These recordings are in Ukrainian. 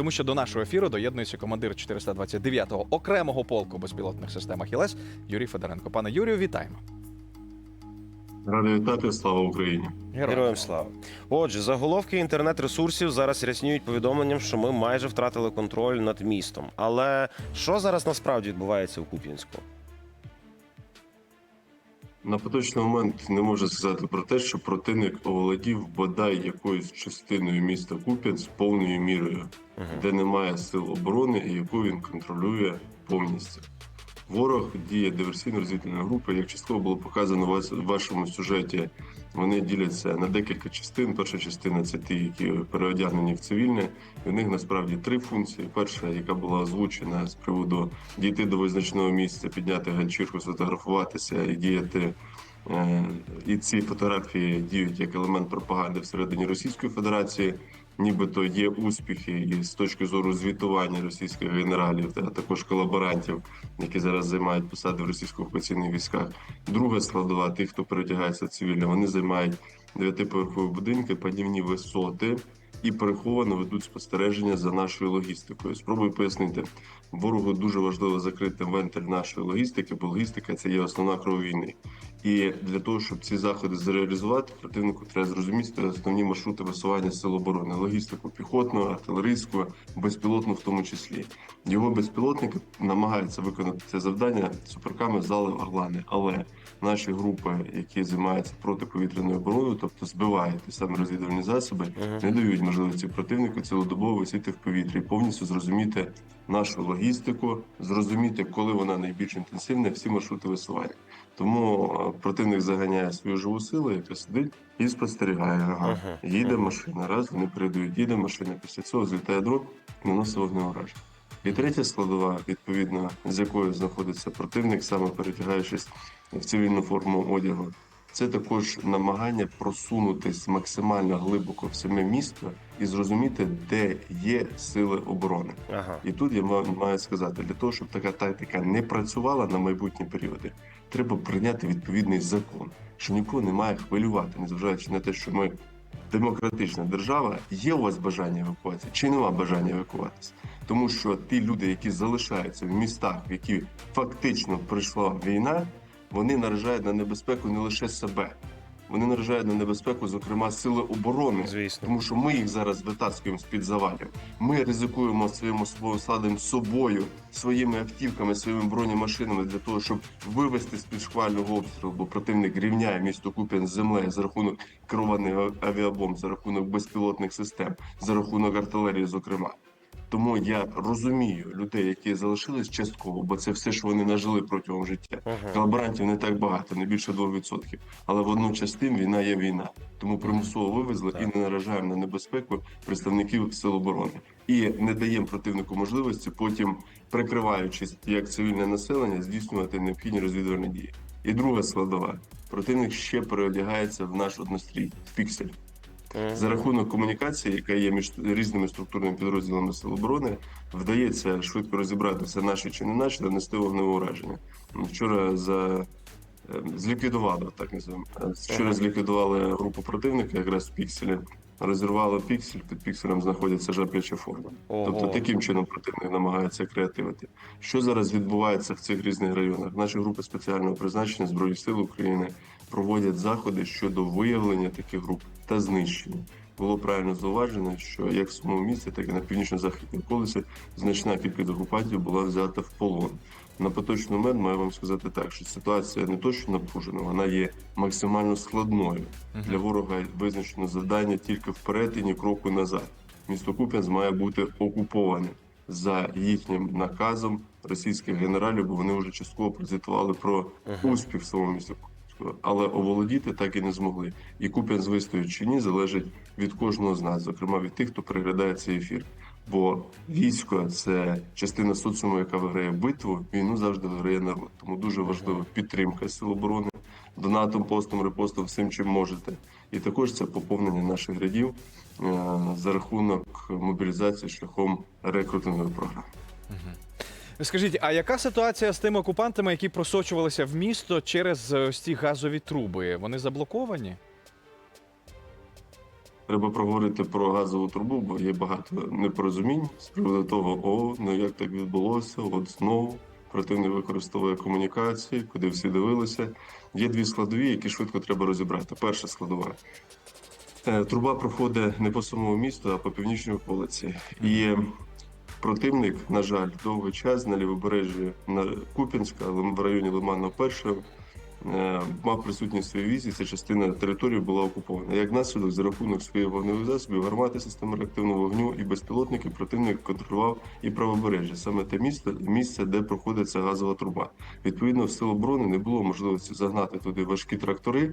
тому що до нашого ефіру доєднується командир 429-го окремого полку безпілотних систем Ахілес Юрій Федоренко. Пане Юрію, вітаємо. Радий вітати, слава Україні. Героям слава. Отже, заголовки інтернет-ресурсів зараз ряснюють повідомленням, що ми майже втратили контроль над містом. Але що зараз насправді відбувається у Куп'янську? На поточний момент не можу сказати про те, що противник оволодів бодай якоюсь частиною міста Куп'янськ повною мірою, де немає сил оборони і яку він контролює повністю. Ворог діє диверсійно-розвідувальної групи. Як частково було показано в вашому сюжеті, вони діляться на декілька частин. Перша частина це ті, які переодягнені в цивільне. І в них насправді три функції. Перша, яка була озвучена з приводу дійти до визначеного місця, підняти ганчірку, сфотографуватися і діяти. Е, І ці фотографії діють як елемент пропаганди всередині Російської Федерації. Нібито є успіхи і з точки зору звітування російських генералів, а також колаборантів, які зараз займають посади в російсько-окупаційних військах. Друга складова, тих, хто передягається цивільно, вони займають дев'ятиповерхові будинки, панівні висоти і переховано ведуть спостереження за нашою логістикою. Спробую пояснити. Ворогу дуже важливо закрити вентиль нашої логістики, бо логістика це є основна кров війни. І для того, щоб ці заходи зреалізувати, противнику треба зрозуміти основні маршрути висування сил оборони, логістику піхотну, артилерійську, безпілотну, в тому числі. Його безпілотники намагаються виконати це завдання суперками зали Орлани. Але наші групи, які займаються протиповітряною обороною, тобто збивають ті самі розвідувальні засоби, не дають можливості противнику цілодобово висіти в повітрі і повністю зрозуміти нашу логістику, зрозуміти, коли вона найбільш інтенсивна, всі маршрути висування. Тому е, противник заганяє свою живу силу, яка сидить і спостерігає. Ага, їде машина, раз вони передають, їде машина. Після цього злітає дрон, наносить вогнеураження. І третя складова, відповідно, з якою знаходиться противник, саме перетягаючись в цивільну форму одягу, це також намагання просунутись максимально глибоко в саме місто і зрозуміти, де є сили оборони. Ага. І тут я маю сказати, для того, щоб така тактика не працювала на майбутні періоди, треба прийняти відповідний закон, що нікого не має хвилювати, незважаючи на те, що ми демократична держава, є у вас бажання евакуації чи нема бажання евакуватися. Тому що ті люди, які залишаються в містах, в які фактично прийшла війна, вони наражають на небезпеку не лише себе, вони наражають на небезпеку, зокрема, сили оборони. Звісно. Тому що ми їх зараз витаскуємо з під завалів. Ми ризикуємо своїм особовим складом собою, своїми автівками, своїми бронемашинами для того, щоб вивести з під шквального обстрілу, бо противник рівняє місто Куп'ян з землею за рахунок керованих авіабомб, за рахунок безпілотних систем, за рахунок артилерії, зокрема. Тому я розумію людей, які залишились частково, бо це все, що вони нажили протягом життя. Ага. Колаборантів не так багато, не більше 2%. Але водночас тим війна є війна. Тому примусово вивезли і не наражаємо на небезпеку представників сил оборони. І не даємо противнику можливості потім, прикриваючись як цивільне населення, здійснювати необхідні розвідувальні дії. І друга складова: противник ще переодягається в наш однострій в піксель. За рахунок комунікації, яка є між різними структурними підрозділами Сил оборони, вдається швидко розібратися, наші чи не наші, донести вогневе ураження. Вчора за е, зліквідували, так називаємо. Вчора зліквідували групу противника, якраз в пікселі. Розірвали піксель, під пікселем знаходяться жаблячі форми. Ого. Тобто таким чином противник намагається креативити. Що зараз відбувається в цих різних районах? Наші групи спеціального призначення Збройних сил України проводять заходи щодо виявлення таких груп та знищення. Було правильно зауважено, що як в самому місті, так і на північно-західній околиці значна кількість окупантів була взята в полон. На поточний момент маю вам сказати так, що ситуація не то, що напружена, вона є максимально складною. Для ворога визначено завдання тільки вперед і ні кроку назад. Місто Куп'янськ має бути окуповане за їхнім наказом російських генералів, бо вони вже частково прозвітували про успіх в своєму місті. Але оволодіти так і не змогли. І Куп'янськ вистоїть чи ні, залежить від кожного з нас, зокрема від тих, хто переглядає цей ефір. Бо військо це частина соціуму, яка виграє битву. Війну завжди виграє народ. Тому дуже важлива підтримка сил оборони, донатом, постом, репостом, всім, чим можете. І також це поповнення наших рядів е, за рахунок мобілізації шляхом рекрутингової програми. Скажіть, а яка ситуація з тими окупантами, які просочувалися в місто через ось ці газові труби? Вони заблоковані? Треба проговорити про газову трубу, бо є багато непорозумінь з приводу того, о, ну як так відбулося, от знову противник використовує комунікації, куди всі дивилися. Є дві складові, які швидко треба розібрати. Перша складова. Е, Труба проходить не по самому місту, а по північній околиці. І противник, на жаль, довгий час на лівобережжі на Куп'янська, Лим- в районі Лиманного першого, мав присутність в своїй візі. Ця частина території була окупована. Як наслідок, за рахунок своїх вогневих засобів, гармати системи реактивного вогню і безпілотники противник контролював і правобережжя, саме те місто, місце, де проходить газова труба. Відповідно, в сил оборони не було можливості загнати туди важкі трактори.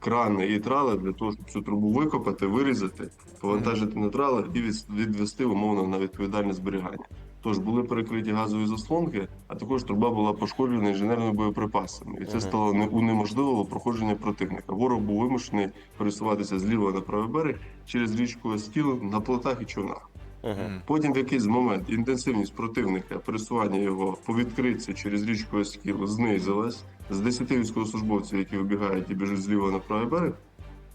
Крани і трали для того, щоб цю трубу викопати, вирізати, повантажити на трали і відвести умовно на відповідальне зберігання. Тож були перекриті газові заслонки, а також труба була пошкоджена інженерними боєприпасами, і це стало не- унеможливило проходження противника. Ворог був вимушений пересуватися зліва на правий берег через річку Оскіл на плотах і човнах. Мгм. Потім в якийсь момент інтенсивність противника, пересування його по відкритці через річку Оскіл знизилась. З 10 військовослужбовців, які вибігають і біжуть зліва на правий берег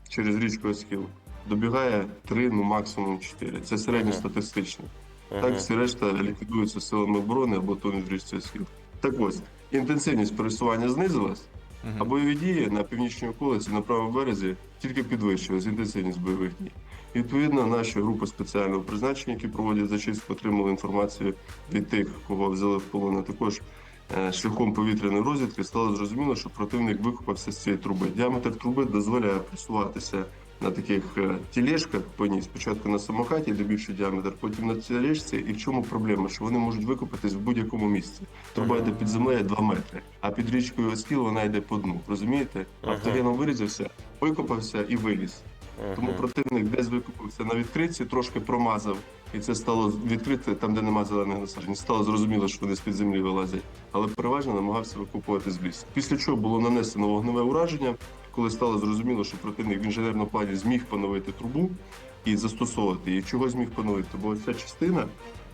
через річку Оскіл, добігає 3, ну максимум 4. Це середньостатистично. Так всі решта ліквідуються силами оборони або тонуть в річці Оскіл. Так ось, інтенсивність пересування знизилась, а бойові дії на північній околиці на правому березі тільки підвищилась інтенсивність бойових дій. І, Відповідно, наші групи спеціального призначення, які проводять зачистку, отримали інформацію від тих, кого взяли в полон, а також е, шляхом повітряної розвідки стало зрозуміло, що противник викопався з цієї труби. Діаметр труби дозволяє просуватися на таких е, тілешках по ній. Спочатку на самокаті, де більший діаметр, потім на тілешці. І в чому проблема? Що вони можуть викопатись в будь-якому місці. Труба йде під землею 2 метри, а під річкою Оскіл вона йде по дну. Розумієте? Автогеном вирізався, викопався і виліз. Тому противник десь викупився на відкритці, трошки промазав, і це стало відкрите там, де нема зелених насаджень. Стало зрозуміло, що вони з під землі вилазять, але переважно намагався викупувати з лісу. Після чого було нанесено вогневе ураження, коли стало зрозуміло, що противник в інженерному плані зміг поновити трубу і застосовувати її. Чого зміг поновити? Бо ця частина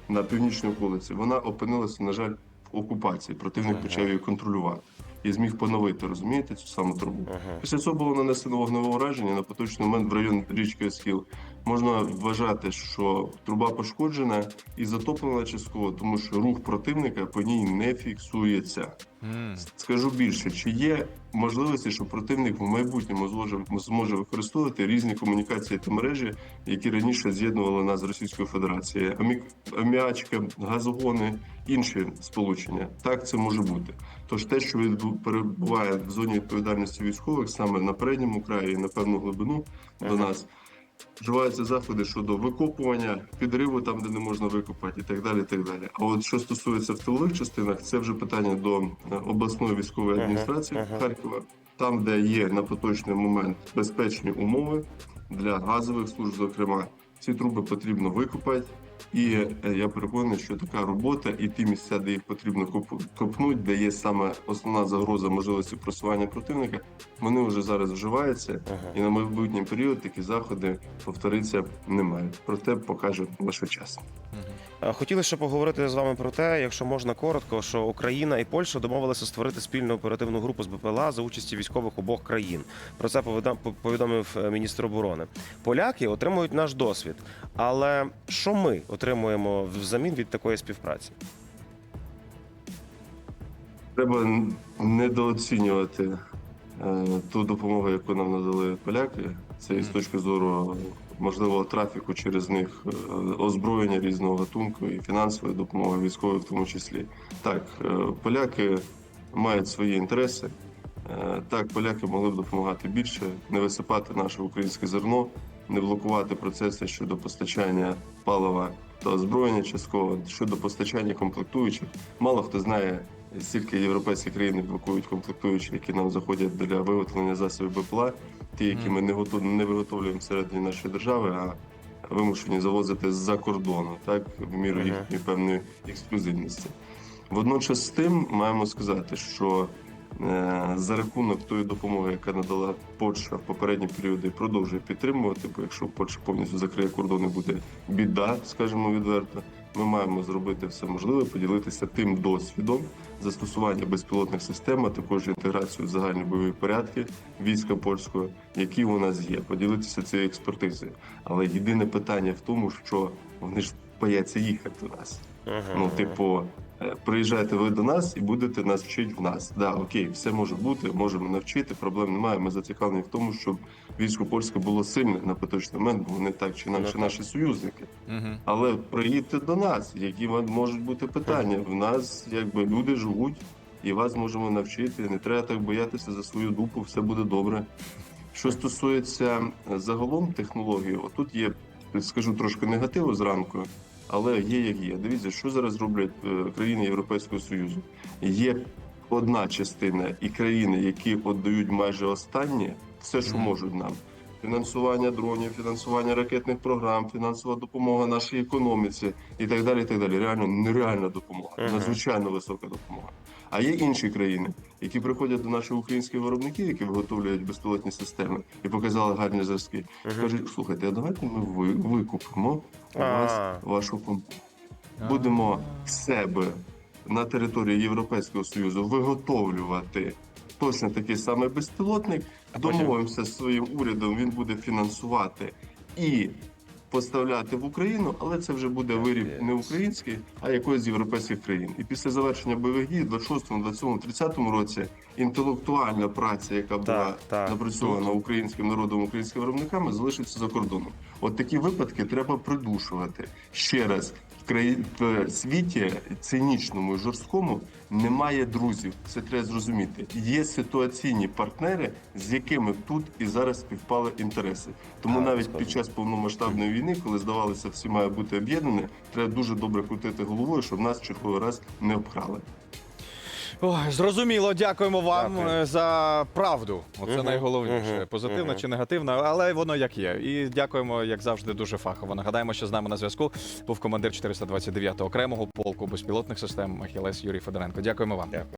на північній околиці вона опинилася, на жаль, в окупації. Противник Ага. почав її контролювати і зміг поновити, розумієте, цю саму трубу. Ага. Після цього було нанесено вогневе ураження на поточний момент в район річки Осхіл. Можна вважати, що труба пошкоджена і затоплена частково, тому що рух противника по ній не фіксується. Мгм. Скажу більше, чи є можливості, що противник в майбутньому зможе, зможе використовувати різні комунікації та мережі, які раніше з'єднували нас з Російською Федерацією, Амі... аміачка, газогони, інші сполучення. Так це може бути. Тож те, що перебуває в зоні відповідальності військових, саме на передньому краї, на певну глибину до нас. Вживаються заходи щодо викопування, підриву там, де не можна викопати, і так далі. І так далі. А от що стосується в тилових частинах, це вже питання до е, обласної військової адміністрації ага. Харкова, там, де є на поточний момент безпечні умови для газових служб, зокрема, ці труби потрібно викопати. І е, я переконаний, що така робота і ті місця, де їх потрібно копнути, де є саме основна загроза можливості просування противника, вони вже зараз вживаються. Ага. І на майбутній період такі заходи повторитися не мають. Проте покаже лише час. Е, Хотіли ще поговорити з вами про те, якщо можна коротко, що Україна і Польща домовилися створити спільну оперативну групу з БПЛА за участі військових обох країн. Про це повідомив е, міністр оборони. Поляки отримують наш досвід. Але що ми отримуємо взамін від такої співпраці? Треба недооцінювати е, ту допомогу, яку нам надали поляки. Це і з точки зору можливого трафіку через них, е, озброєння різного гатунку і фінансової допомоги, військової в тому числі. Так, е, поляки мають свої інтереси. Е, Так, поляки могли б допомагати більше, не висипати наше українське зерно, не блокувати процеси щодо постачання палива та озброєння частково щодо постачання комплектуючих. Мало хто знає, стільки європейські країни блокують комплектуючі, які нам заходять для виготовлення засобів БПЛА, ті, які ми не готов... не виготовлюємо всередині нашої держави, а вимушені завозити з-за кордону, так в міру їхньої певної ексклюзивності. Водночас з тим маємо сказати, що е, за рахунок тої допомоги, яка надала Польща в попередні періоди, продовжує підтримувати, бо якщо Польща повністю закриє кордони, буде біда, скажімо відверто. Ми маємо зробити все можливе, поділитися тим досвідом застосування безпілотних систем, а також інтеграцію в загальні бойові порядки війська польського, які у нас є, поділитися цією експертизою. Але єдине питання в тому, що вони ж бояться їхати до нас. Ну, типу, приїжджайте ви до нас і будете нас вчити в нас. Да, окей, все може бути, можемо навчити. Проблем немає. Ми зацікавлені в тому, щоб військо польське було сильне на поточний момент, бо вони так чи інакше Ну, наші союзники. Угу. Але приїдьте до нас, які можуть бути питання. В нас якби люди живуть, і вас можемо навчити. Не треба так боятися за свою дупу, все буде добре. Що стосується е, загалом технології, отут є, скажу трошки негативу зранку, але є як є. Дивіться, що зараз роблять е, країни Європейського Союзу. Є одна частина і країни, які віддають майже останнє, все, що можуть нам. Фінансування дронів, фінансування ракетних програм, фінансова допомога нашій економіці і так далі. І так далі. Реально нереальна допомога, надзвичайно висока допомога. А є інші країни, які приходять до наших українських виробників, які виготовлюють безпілотні системи і показали гарні зразки. Кажуть, слухайте, а давайте ми ви- викупимо у вас вашу компанію. Будемо в себе на території Європейського Союзу виготовлювати точно такий самий безпілотник. Домовимося з своїм урядом, він буде фінансувати і поставляти в Україну, але це вже буде виріб не український, а якоїсь з європейських країн. І після завершення бойових дій, в 26-му, 27-му, 30-му році, інтелектуальна праця, яка була Так, так. напрацьована українським народом, українськими виробниками, залишиться за кордоном. От такі випадки треба придушувати ще раз. В краї... в світі цинічному і жорсткому немає друзів. Це треба зрозуміти. Є ситуаційні партнери, з якими тут і зараз співпали інтереси. Тому а, навіть під час повномасштабної війни, коли здавалося, всі має бути об'єднані, треба дуже добре крутити головою, щоб нас черговий раз не обкрали. Ой, зрозуміло, дякуємо вам Дякую. е, за правду. Оце Мгм, найголовніше. мгм, Позитивно мгм. чи негативна, але воно як є. І дякуємо, як завжди, дуже фахово. Нагадаємо, що з нами на зв'язку був командир 429-го окремого полку безпілотних систем Ахілес Юрій Федоренко. Дякуємо вам. Дякую.